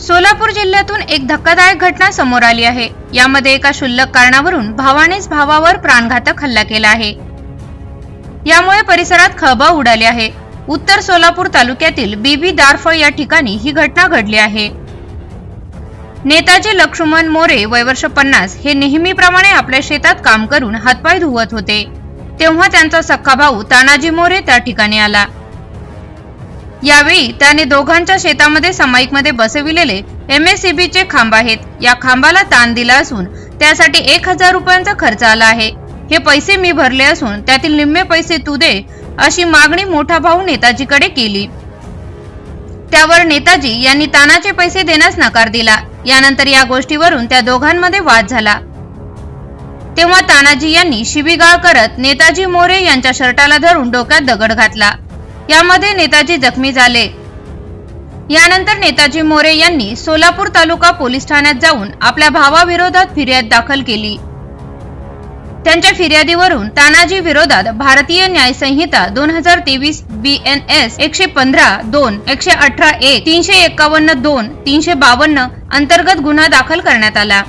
सोलापूर जिल्ह्यातून एक धक्कादायक घटना समोर आली आहे. यामध्ये एका क्षुल्लक कारणावरून भावानेच भावावर प्राणघातक हल्ला केला आहे. यामुळे परिसरात खळबळ उडाली आहे. उत्तर सोलापूर तालुक्यातील बीबी दारफळ या ठिकाणी ही घटना घडली आहे. नेताजी लक्ष्मण मोरे वयवर्ष पन्नास हे नेहमीप्रमाणे आपल्या शेतात काम करून हातपाय धुवत होते. तेव्हा त्यांचा सख्खा भाऊ तानाजी मोरे त्या ठिकाणी आला. यावेळी त्याने दोघांच्या शेतामध्ये समाईकमध्ये बसविलेले एम एस चे खांब आहेत. या खांबाला ताण दिला असून त्यासाठी एक हजार रुपयांचा खर्च आला आहे. हे पैसे मी भरले असून त्यातील निम्मे पैसे तू दे अशी मागणी मोठा भाऊ नेताजीकडे केली. त्यावर नेताजी यांनी तानाचे पैसे देण्यास नकार दिला. यानंतर या गोष्टीवरून त्या दोघांमध्ये वाद झाला. तेव्हा तानाजी यांनी शिबिगाळ करत नेताजी मोरे यांच्या शर्टाला धरून डोक्यात दगड घातला. यामध्ये नेताजी जखमी झाले. यानंतर नेताजी मोरे यांनी सोलापूर तालुका पोलीस ठाण्यात जाऊन आपल्या भावाविरोधात फिर्याद दाखल केली. त्यांच्या फिर्यादीवरून तानाजी विरोधात भारतीय न्याय संहिता दोन हजार तेवीस बी एन एस एकशे पंधरा दोन एकशे अठरा ए तीनशे एकावन्न दोन तीनशे बावन्न अंतर्गत गुन्हा दाखल करण्यात आला.